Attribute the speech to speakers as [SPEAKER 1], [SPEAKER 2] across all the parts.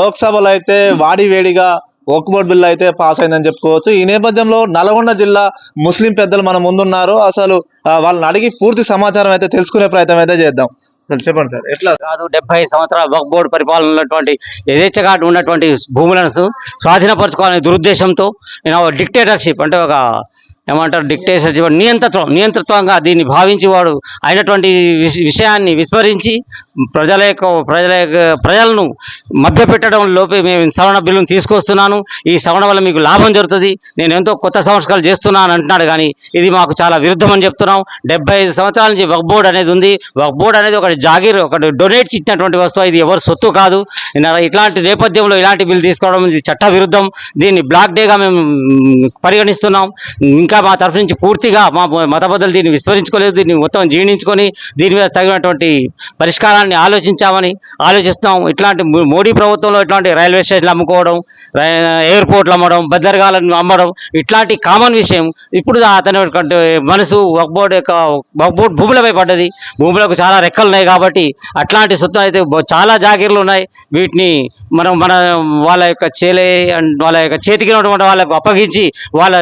[SPEAKER 1] లోక్సభలో అయితే వాడి వేడిగా ఒక్కబోర్డ్ బిల్ అయితే పాస్ అయిందని చెప్పుకోవచ్చు. ఈ నేపథ్యంలో నల్గొండ జిల్లా ముస్లిం పెద్దలు మన ముందున్నారు. అసలు వాళ్ళని అడిగి పూర్తి సమాచారం అయితే తెలుసుకునే ప్రయత్నం అయితే చేద్దాం. చెప్పండి సార్ ఎట్లా?
[SPEAKER 2] కాదు డెబ్బై సంవత్సరాల వక్ఫ్ బోర్డు పరిపాలన ఉన్నటువంటి యథేచ్ఛగా ఉన్నటువంటి భూములను స్వాధీనపరచుకోవాలనే దురుద్దేశంతో నేను డిక్టేటర్షిప్ అంటే ఒక ఏమంటారు? డిక్టేటర్షిప్ నియంత్రత్వం నియంత్రిత్వంగా దీన్ని భావించి వాడు అయినటువంటి విషయాన్ని విస్మరించి ప్రజల యొక్క ప్రజల యొక్క ప్రజలను మభ్యపెట్టడం లోపే మేము సవరణ బిల్లును తీసుకొస్తున్నాను. ఈ సవరణ వల్ల మీకు లాభం జరుగుతుంది. నేను ఎంతో కొత్త సంస్కరణలు చేస్తున్నాను అంటున్నాడు కానీ ఇది మాకు చాలా విరుద్ధమని చెప్తున్నాం. డెబ్బై ఐదు సంవత్సరాల నుంచి వక్ బోర్డు అనేది ఉంది. వక్ బోర్డు అనేది ఒకటి జాగీర్ ఒకటి డొనేట్ ఇచ్చినటువంటి వస్తువు. ఇది ఎవరు సొత్తు కాదు. ఇట్లాంటి నేపథ్యంలో ఇలాంటి బిల్లు తీసుకోవడం ఇది చట్ట విరుద్ధం దీన్ని బ్లాక్ డేగా మేము పరిగణిస్తున్నాం. ఇంకా మా తరఫు నుంచి పూర్తిగా మా మత బదులు దీన్ని విస్మరించుకోలేదు దీన్ని మొత్తం జీర్ణించుకొని దీని మీద తగినటువంటి పరిష్కారాన్ని ఆలోచించామని ఆలోచిస్తాం ఇట్లాంటి మోడీ ప్రభుత్వంలో ఇట్లాంటి రైల్వే స్టేషన్లు అమ్ముకోవడం ఎయిర్పోర్ట్లు అమ్మడం భద్రగాలను అమ్మడం ఇట్లాంటి కామన్ విషయం. ఇప్పుడు అతని మనసు వక్బోర్డ్ యొక్క వక్బోర్డ్ భూములపై పడ్డది. భూములకు చాలా రెక్కలు ఉన్నాయి కాబట్టి అట్లాంటి సొత్తు అయితే చాలా జాగీర్లు ఉన్నాయి. వీటిని మనం మన వాళ్ళ యొక్క చేలే వాళ్ళ యొక్క చేతికి ఉన్నటువంటి వాళ్ళకు అప్పగించి వాళ్ళ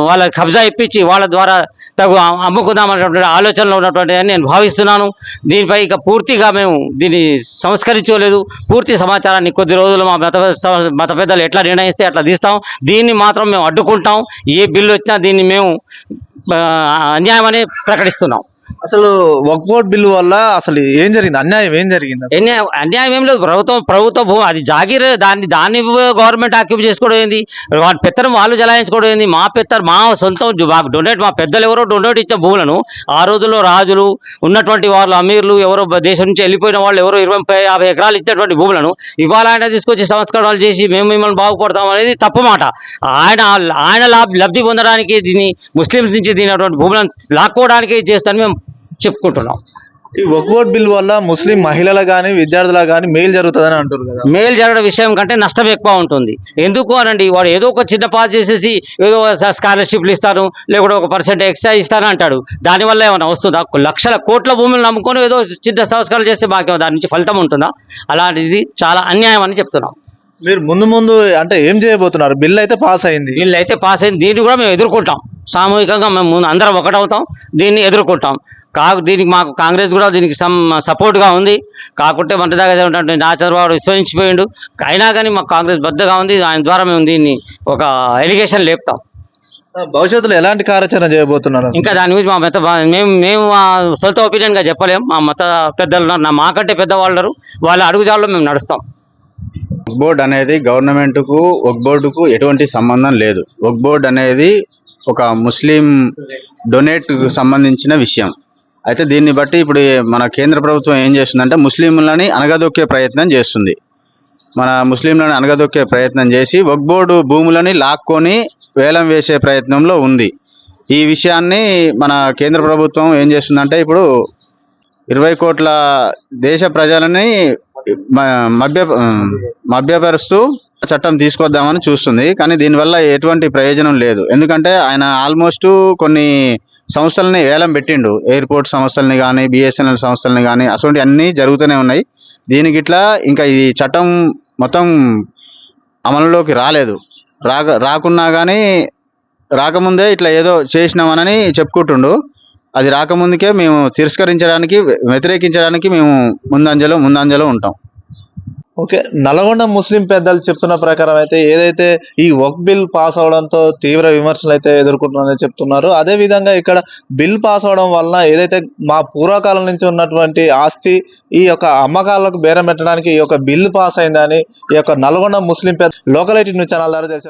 [SPEAKER 2] వాళ్ళ కబ్జా ఇప్పించి వాళ్ళ ద్వారా తగు అ- అమ్ముకుందామనేటువంటి ఆలోచనలో ఉన్నటువంటి నేను భావిస్తున్నాను. దీనిపై ఇక పూర్తిగా మేము దీన్ని సంస్కరించలేదు పూర్తి సమాచారాన్ని కొద్ది రోజులు మా మత మత పెద్దలు ఎట్లా నిర్ణయిస్తే అట్లా తీస్తాం. దీన్ని మాత్రం మేము అడ్డుకుంటాం. ఏ బిల్లు వచ్చినా దీన్ని మేము అన్యాయమని ప్రకటిస్తున్నాం.
[SPEAKER 1] అసలు ఒక్కబోర్డ్ బిల్లు వల్ల అసలు ఏం జరిగింది? అన్యాయం ఏం జరిగింది?
[SPEAKER 2] అన్యాయం ఏం లేదు. ప్రభుత్వం ప్రభుత్వ భూమి అది జాగీర్ దాన్ని దాన్ని గవర్నమెంట్ ఆక్యుపై చేసుకోవడం ఏంది? వాళ్ళ పెత్తనం వాళ్ళు జలాయించుకోవడం ఏంది? మా పెత్తరు మా సొంతం మాకు డొనేట్ మా పెద్దలు ఎవరో డొనేట్ ఇచ్చిన భూములను ఆ రోజుల్లో రాజులు ఉన్నటువంటి వాళ్ళు అమీర్లు ఎవరో దేశం నుంచి వెళ్ళిపోయిన వాళ్ళు ఎవరో ఇరవై ముప్పై యాభై ఎకరాలు ఇచ్చినటువంటి భూములను ఇవాళ ఆయన తీసుకొచ్చి సంస్కరణలు చేసి మేము మిమ్మల్ని బాగుపడతాం అనేది తప్పు మాట. ఆయన ఆయన లాభ లబ్ధి పొందడానికి దీన్ని ముస్లిమ్స్ నుంచి దీని భూములను లాక్కోవడానికి చేస్తాను మేము చెప్పుకుంటున్నాం.
[SPEAKER 1] ఈ ఒక్కబోర్డ్ బిల్లు వల్ల ముస్లిం మహిళలు కానీ విద్యార్థులకు కానీ మేలు జరుగుతుందని అంటారు కదా.
[SPEAKER 2] మేలు జరగడం విషయం కంటే నష్టం ఎక్కువ ఉంటుంది. ఎందుకు అనండి? వాడు ఏదో ఒక చిన్న పాస్ చేసేసి ఏదో స్కాలర్షిప్లు ఇస్తాను లేకుంటే ఒక పర్సెంట్ ఎక్స్ట్రా ఇస్తాను అంటాడు. దానివల్ల ఏమైనా వస్తుందా? లక్షల కోట్ల భూములు నమ్ముకొని ఏదో చిన్న సంస్కారాలు చేస్తే మాకేమో దాని నుంచి ఫలితం ఉంటుందా? అలాంటిది చాలా అన్యాయం అని చెప్తున్నాం.
[SPEAKER 1] మీరు ముందు ముందు అంటే ఏం చేయబోతున్నారు? బిల్ అయితే పాస్ అయింది.
[SPEAKER 2] వీళ్ళు అయితే పాస్ అయింది. దీన్ని కూడా మేము ఎదుర్కొంటాం. సామూహికంగా మేము ముందు అందరం ఒకటవుతాం దీన్ని ఎదుర్కొంటాం. కా దీనికి మాకు కాంగ్రెస్ కూడా దీనికి సమ్ సపోర్ట్గా ఉంది. కాకుంటే మంటదాగా ఉన్నటువంటి నాచంద్రబాబు విశ్వసించిపోయిండు. అయినా కానీ మాకు కాంగ్రెస్ బద్దగా ఉంది. ఆయన ద్వారా మేము దీన్ని ఒక ఎలిగేషన్ లేపుతాం.
[SPEAKER 1] భవిష్యత్తులో ఎలాంటి కార్యాచరణ చేయబోతున్నారు?
[SPEAKER 2] ఇంకా దాని గురించి మా మత మేము మేము మా సొంత ఒపీనియన్గా చెప్పలేం. మా మత పెద్దలు నా మాకంటే పెద్దవాళ్ళు ఉన్నారు. వాళ్ళ అడుగుజాడలో మేము నడుస్తాం.
[SPEAKER 3] వక్ బోర్డ్ అనేది గవర్నమెంట్కు వక్ బోర్డుకు ఎటువంటి సంబంధం లేదు. వక్ బోర్డ్ అనేది ఒక ముస్లిం డొనేట్కు సంబంధించిన విషయం. అయితే దీన్ని బట్టి ఇప్పుడు మన కేంద్ర ప్రభుత్వం ఏం చేస్తుందంటే ముస్లింలని అనగదొక్కే ప్రయత్నం చేస్తుంది. మన ముస్లింలను అనగదొక్కే ప్రయత్నం చేసి ఒక్బోర్డు భూములని లాక్కొని వేలం వేసే ప్రయత్నంలో ఉంది. ఈ విషయాన్ని మన కేంద్ర ప్రభుత్వం ఏం చేస్తుందంటే ఇప్పుడు ఇరవై కోట్ల దేశ ప్రజలని మ- మభ్య మభ్యపరుస్తూ చట్టం తీసుకొద్దామని చూస్తుంది. కానీ దీనివల్ల ఎటువంటి ప్రయోజనం లేదు. ఎందుకంటే ఆయన ఆల్మోస్ట్ కొన్ని సంస్థలని వేలం పెట్టిండు. ఎయిర్పోర్ట్ సంస్థలని కానీ బిఎస్ఎన్ఎల్ సంస్థలని కానీ అటువంటి అన్నీ జరుగుతూనే ఉన్నాయి. దీనికి ఇట్లా ఇంకా ఈ చట్టం మొత్తం అమలులోకి రాలేదు. రాక రాకున్నా కానీ రాకముందే ఇట్లా ఏదో చేసినామనని చెప్పుకుంటుండు. అది రాకముందుకే మేము తిరస్కరించడానికి వ్యతిరేకించడానికి మేము ముందంజలో ముందంజలో ఉంటాం.
[SPEAKER 1] ఓకే. నల్గొండ ముస్లిం పెద్దలు చెప్తున్న ప్రకారం అయితే ఏదైతే ఈ వక్ బిల్ పాస్ అవడంతో తీవ్ర విమర్శలు అయితే ఎదుర్కొంటున్నారని చెప్తున్నారు. అదే విధంగా ఇక్కడ బిల్ పాస్ అవడం వలన ఏదైతే మా పూర్వకాలం నుంచి ఉన్నటువంటి ఆస్తి ఈ యొక్క అమ్మకాలకు బేరం పెట్టడానికి ఈ యొక్క బిల్ పాస్ అయిందని ఈ యొక్క నల్గొండ ముస్లిం పెద్ద లోకలైటీ న్యూస్ ఛానల్ ద్వారా తెలిసారు.